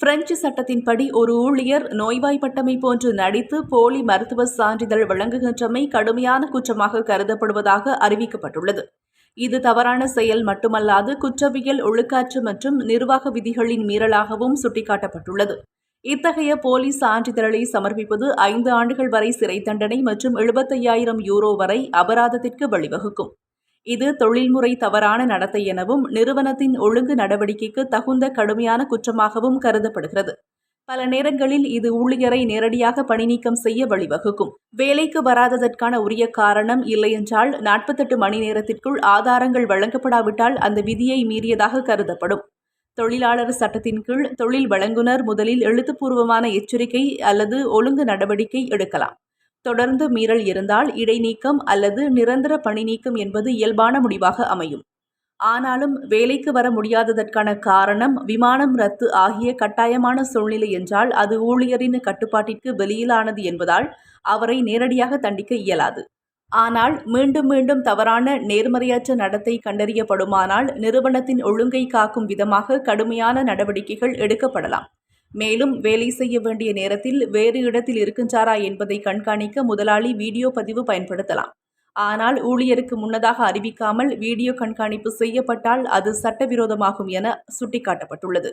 French சட்டத்தின்படி ஒரு ஊழியர் நோய்வாய்ப்பட்டமை போன்று நடித்து போலி மருத்துவ சான்றிதழ் வழங்குகின்றமை கடுமையான குற்றமாக கருதப்படுவதாக அறிவிக்கப்பட்டுள்ளது. இது தவறான செயல் மட்டுமல்லாது குற்றவியல் ஒழுக்காற்று மற்றும் நிர்வாக விதிகளின் மீறலாகவும் சுட்டிக்காட்டப்பட்டுள்ளது. இத்தகைய போலி சான்றிதழை சமர்ப்பிப்பது ஐந்து ஆண்டுகள் வரை சிறை தண்டனை மற்றும் எழுபத்தையாயிரம் யூரோ வரை அபராதத்திற்கு வழிவகுக்கும். இது தொழில்முறை தவறான நடத்தை எனவும் நிறுவனத்தின் ஒழுங்கு நடவடிக்கைக்கு தகுந்த கடுமையான குற்றமாகவும் கருதப்படுகிறது. பல நேரங்களில் இது ஊழியரை நேரடியாக பணிநீக்கம் செய்ய வழிவகுக்கும். வேலைக்கு வராததற்கான உரிய காரணம் இல்லையென்றால் நாற்பத்தெட்டு மணி நேரத்திற்குள் ஆதாரங்கள் வழங்கப்படாவிட்டால் அந்த விதியை மீறியதாக கருதப்படும். தொழிலாளர் சட்டத்தின் கீழ் தொழில் வழங்குனர் முதலில் எழுத்துப்பூர்வமான எச்சரிக்கை அல்லது ஒழுங்கு நடவடிக்கை எடுக்கலாம். தொடர்ந்து மீறல் இருந்தால் இடைநீக்கம் அல்லது நிரந்தர பணி நீக்கம் என்பது இயல்பான முடிவாக அமையும். ஆனாலும் வேலைக்கு வர முடியாததற்கான காரணம் விமானம் ரத்து ஆகிய கட்டாயமான சூழ்நிலை என்றால் அது ஊழியரின் கட்டுப்பாட்டிற்கு வெளியிலானது என்பதால் அவரை நேரடியாக தண்டிக்க இயலாது. ஆனால் மீண்டும் மீண்டும் தவறான நேர்மறையற்ற நடத்தை கண்டறியப்படுமானால் நிறுவனத்தின் ஒழுங்கை காக்கும் விதமாக கடுமையான நடவடிக்கைகள் எடுக்கப்படலாம். மேலும் வேலை செய்ய வேண்டிய நேரத்தில் வேறு இடத்தில் இருக்கின்றாரா என்பதை கண்காணிக்க முதலாளி வீடியோ பதிவு பயன்படுத்தலாம். ஆனால் ஊழியருக்கு முன்னதாக அறிவிக்காமல் வீடியோ கண்காணிப்பு செய்யப்பட்டால் அது சட்டவிரோதமாகும் என சுட்டிக்காட்டப்பட்டுள்ளது.